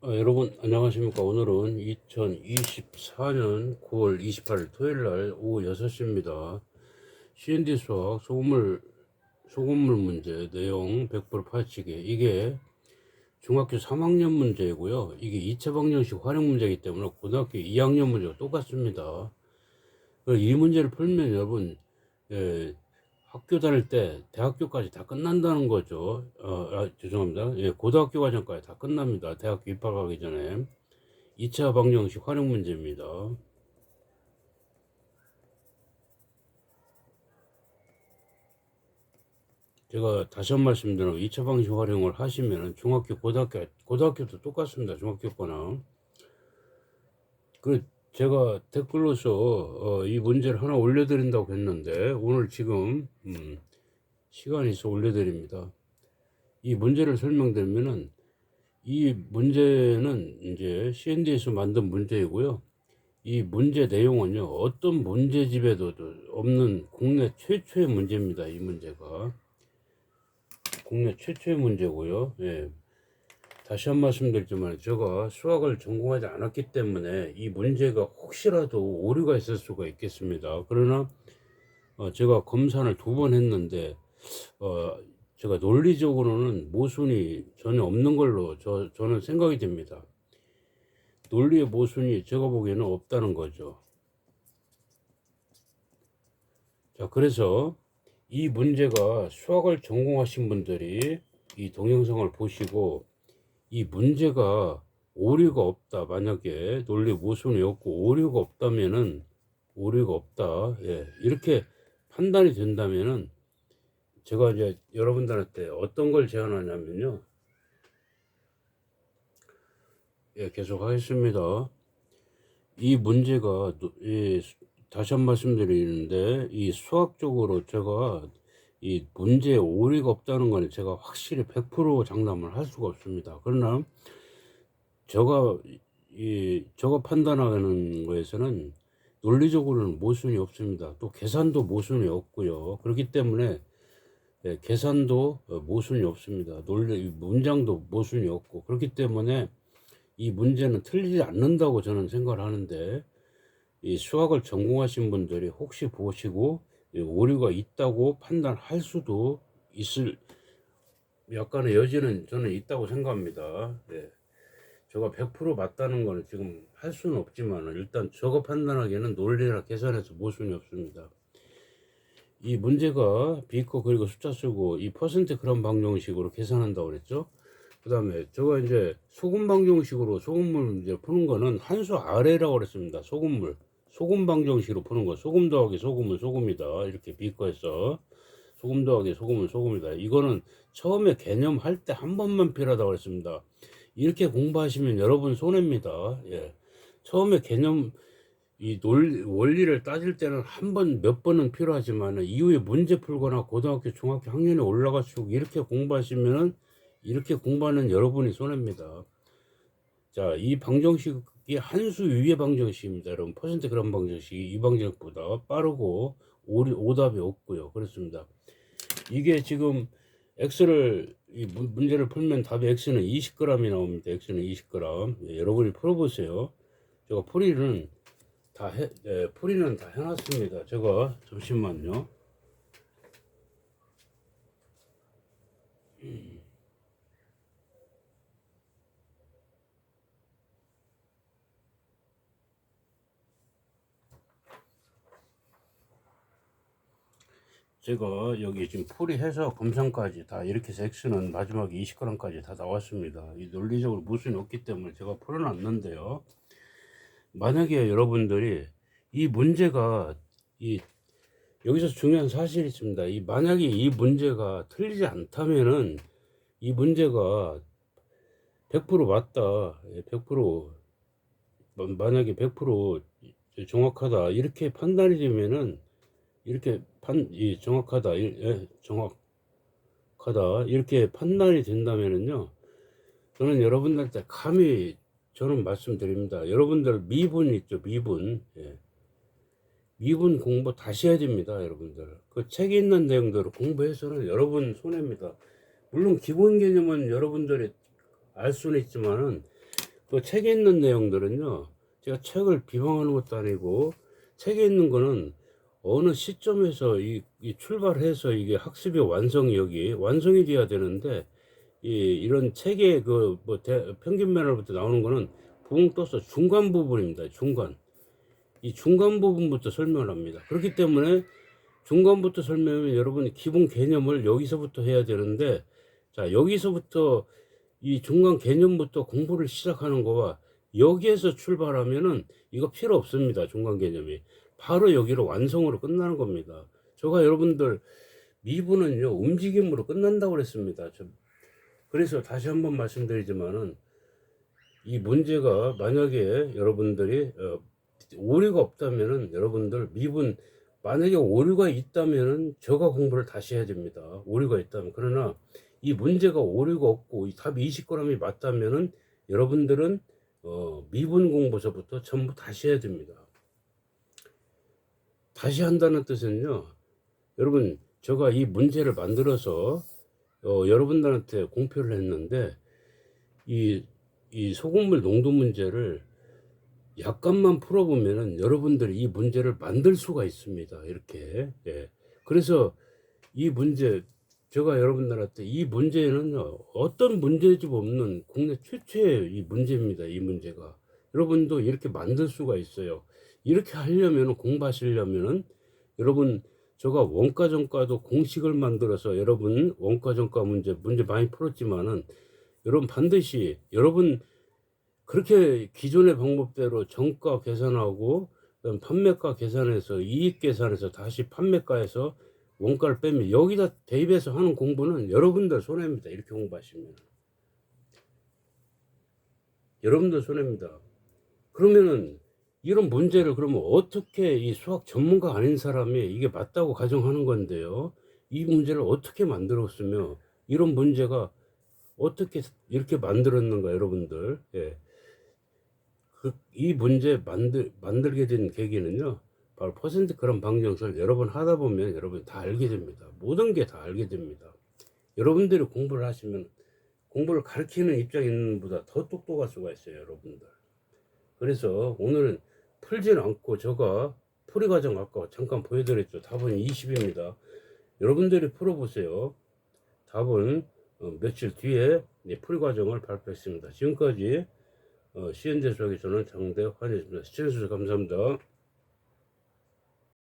아, 여러분 안녕하십니까. 오늘은 2024년 9월 28일 토요일날 오후 6시입니다. C&D 수학 소금물 소금물 문제 내용 100% 파헤치기. 이게 중학교 3학년 문제이고요. 이게 2차 방정식 활용 문제이기 때문에 고등학교 2학년 문제가 똑같습니다. 그이 문제를 풀면 여러분 예, 학교 다닐 때 대학교까지 다 끝난다는 거죠. 어, 아, 죄송합니다. 예, 고등학교 과정까지 다 끝납니다. 대학교 입학하기 전에. 2차 방정식 활용 문제입니다. 제가 다시 한 말씀 드리면 2차 방식 활용을 하시면 중학교, 고등학교, 고등학교도 똑같습니다. 중학교 거나. 그 제가 댓글로서 어, 이 문제를 하나 올려드린다고 했는데 오늘 지금 음, 시간이 있어 올려드립니다. 이 문제를 설명드리면은 이 문제는 이제 C&D에서 만든 문제이고요. 이 문제 내용은요 어떤 문제집에도 없는 국내 최초의 문제입니다. 이 문제가 국내 최초의 문제고요. 예. 다시 한 말씀 드리지만 제가 수학을 전공하지 않았기 때문에 이 문제가 혹시라도 오류가 있을 수가 있겠습니다. 그러나 어, 제가 검사를 두번 했는데 어, 제가 논리적으로는 모순이 전혀 없는 걸로 저, 저는 생각이 됩니다. 논리의 모순이 제가 보기에는 없다는 거죠. 자, 그래서 이 문제가 수학을 전공하신 분들이 이 동영상을 보시고 이 문제가 오류가 없다. 만약에 논리 모순이 없고 오류가 없다면은 오류가 없다. 예. 이렇게 판단이 된다면은 제가 이제 여러분들한테 어떤 걸 제안하냐면요. 예, 계속 하겠습니다. 이 문제가 노- 이, 다시 한 말씀 드리는데 이 수학적으로 제가 이 문제에 오류가 없다는 건 제가 확실히 100% 장담을 할 수가 없습니다. 그러나 제가 이 저가 판단하는 거에서는 논리적으로는 모순이 없습니다. 또 계산도 모순이 없고요. 그렇기 때문에 예, 계산도 어, 모순이 없습니다. 논리 문장도 모순이 없고 그렇기 때문에 이 문제는 틀리지 않는다고 저는 생각을 하는데 이 수학을 전공하신 분들이 혹시 보시고 이 오류가 있다고 판단할 수도 있을 약간의 여지는 저는 있다고 생각합니다. 예. 제가 100% 맞다는 거는 지금 할 수는 없지만 일단 저거 판단하기에는 논리나 계산해서 모순이 없습니다. 이 문제가 비커 그리고 숫자 쓰고 이 퍼센트 그램 방정식으로 계산한다고 그랬죠. 그 다음에 제가 이제 소금 방정식으로 소금물 이제 푸는 거는 한 수 아래라고 그랬습니다. 소금물. 소금 방정식으로 푸는 거. 소금 더하기 소금은 소금이다. 이렇게 비커해서. 소금 더하기 소금은 소금이다. 이거는 처음에 개념 할 때 한 번만 필요하다고 그랬습니다. 이렇게 공부하시면 여러분 손해입니다. 예. 처음에 개념 이 논리, 원리를 따질 때는 한 번, 몇 번은 필요하지만 이후에 문제 풀거나 고등학교, 중학교 학년에 올라갈수록 이렇게 공부하시면은 이렇게 공부하는 여러분이 손해입니다. 자, 이 방정식 이 한수 위의 방정식입니다. 여러분, 퍼센트 그램 방정식이 이 방정식보다 빠르고 오, 오답이 없고요. 그렇습니다. 이게 지금 x를 이 문- 문제를 풀면 답이 x는 20g이 나옵니다. x는 20g. 예, 여러분이 풀어보세요. 제가 풀이는 다 해, 예, 풀이는 다 해놨습니다. 제가 잠시만요. 제가 여기 지금 풀이해서 검산까지 다 이렇게 x는 마지막에 20g까지 다 나왔습니다. 이 논리적으로 무순이 없기 때문에 제가 풀어놨는데요. 만약에 여러분들이 이 문제가 이 여기서 중요한 사실이 있습니다. 이 만약에 이 문제가 틀리지 않다면은 이 문제가 100% 맞다. 예, 100% 마- 만약에 100% 정확하다. 이렇게 판단이 되면은 이렇게 판, 이 정확하다. 이- 예, 정확하다. 이렇게 판단이 된다면은요. 저는 여러분들한테 감히 저는 말씀드립니다. 여러분들 미분 있죠, 미분. 예. 미분 공부 다시 해야 됩니다, 여러분들. 그 책에 있는 내용대로 공부해서는 여러분 손해입니다. 물론 기본 개념은 여러분들이 알 수는 있지만은 그 책에 있는 내용들은요, 제가 책을 비방하는 것도 아니고, 책에 있는 거는 어느 시점에서 이, 이 출발해서 이게 학습의 완성이 여기 완성이 돼야 되는데, 이, 이런 책의 그, 뭐, 대, 평균 면허부터 나오는 거는 붕 떠서 중간 부분입니다. 중간. 이 중간 부분부터 설명을 합니다. 그렇기 때문에 중간부터 설명하면 여러분이 기본 개념을 여기서부터 해야 되는데, 자, 여기서부터 이 중간 개념부터 공부를 시작하는 거와 여기에서 출발하면은 이거 필요 없습니다. 중간 개념이. 바로 여기로 완성으로 끝나는 겁니다. 제가 여러분들 미분은요, 움직임으로 끝난다고 그랬습니다. 저- 그래서 다시 한번 말씀드리지만은 이 문제가 만약에 여러분들이 어, 오류가 없다면은 여러분들 미분 만약에 오류가 있다면은 저가 공부를 다시 해야 됩니다. 오류가 있다면 그러나 이 문제가 오류가 없고 이 답이 20g이 맞다면은 여러분들은 어, 미분 공부서부터 전부 다시 해야 됩니다. 다시 한다는 뜻은요. 여러분 제가 이 문제를 만들어서 어, 여러분들한테 공표를 했는데 이, 이 소금물 농도 문제를 약간만 풀어보면은 여러분들이 이 문제를 만들 수가 있습니다. 이렇게. 예. 그래서 이 문제, 제가 여러분들한테 이 문제는 어떤 문제집 없는 국내 최초의 이 문제입니다. 이 문제가. 여러분도 이렇게 만들 수가 있어요. 이렇게 하려면 공부하시려면은 여러분 제가 원가 정가도 공식을 만들어서 여러분 원가 정가 문제 문제 많이 풀었지만은 여러분 반드시 여러분 그렇게 기존의 방법대로 정가 계산하고 판매가 계산해서 이익 계산해서 다시 판매가에서 원가를 빼면 여기다 대입해서 하는 공부는 여러분들 손해입니다. 이렇게 공부하시면 여러분들 손해입니다. 그러면은 이런 문제를 그러면 어떻게 이 수학 전문가 아닌 사람이 이게 맞다고 가정하는 건데요. 이 문제를 어떻게 만들었으며 이런 문제가 어떻게 이렇게 만들었는가 여러분들. 예. 그, 이 문제 만들, 만들게 된 계기는요. 바로 퍼센트 그런 방정식을 여러 번 하다 보면 여러분 다 알게 됩니다. 모든 게 다 알게 됩니다. 여러분들이 공부를 하시면 공부를 가르치는 입장인 보다 더 똑똑할 수가 있어요, 여러분들. 그래서 오늘은 풀진 않고 제가 풀이 과정 아까 잠깐 보여드렸죠. 답은 20입니다. 여러분들이 풀어보세요. 답은 어, 며칠 뒤에 네, 풀이 과정을 발표했습니다. 지금까지 어, 시연재 수학의 저는 장대 환희였습니다. 시청해주셔서 감사합니다.